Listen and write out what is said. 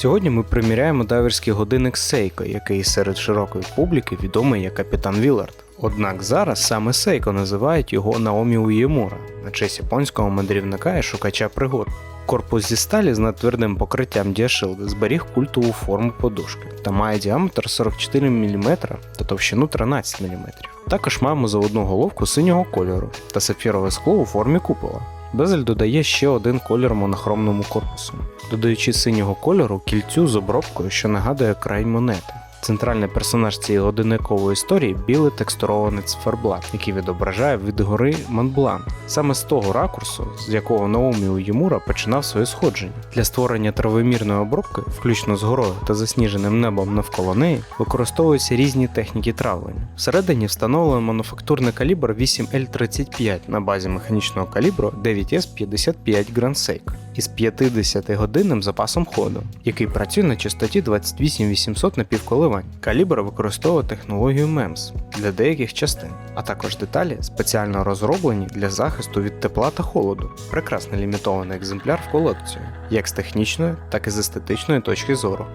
Сьогодні ми приміряємо дайверський годинник Seiko, який серед широкої публіки відомий як Капітан Вілард. Однак зараз саме Seiko називають його Наомі Уємура на честь японського мандрівника і шукача пригод. Корпус зі сталі з надтвердим покриттям Diashield зберіг культову форму подушки та має діаметр 44 мм та товщину 13 мм. Також маємо заводну головку синього кольору та сапфірове скло у формі купола. Безель додає ще один колір монохромному корпусу, додаючи синього кольору кільцю з обробкою, що нагадує край монети. Центральний персонаж цієї годинникової історії білий текстурований циферблат, який відображає від гори Монблан, саме з того ракурсу, з якого Наомі Уємура починав своє сходження. Для створення травомірної обробки, включно з горою та засніженим небом навколо неї, використовуються різні техніки травлення. Всередині встановлено мануфактурний калібр 8L35 на базі механічного калібру 9S55 Grand Seiko із 50 годинним запасом ходу, який працює на частоті 28800 напівколивань. Калібр використовує технологію MEMS для деяких частин, а також деталі спеціально розроблені для захисту від тепла та холоду. Прекрасний лімітований екземпляр в колекцію, як з технічної, так і з естетичної точки зору.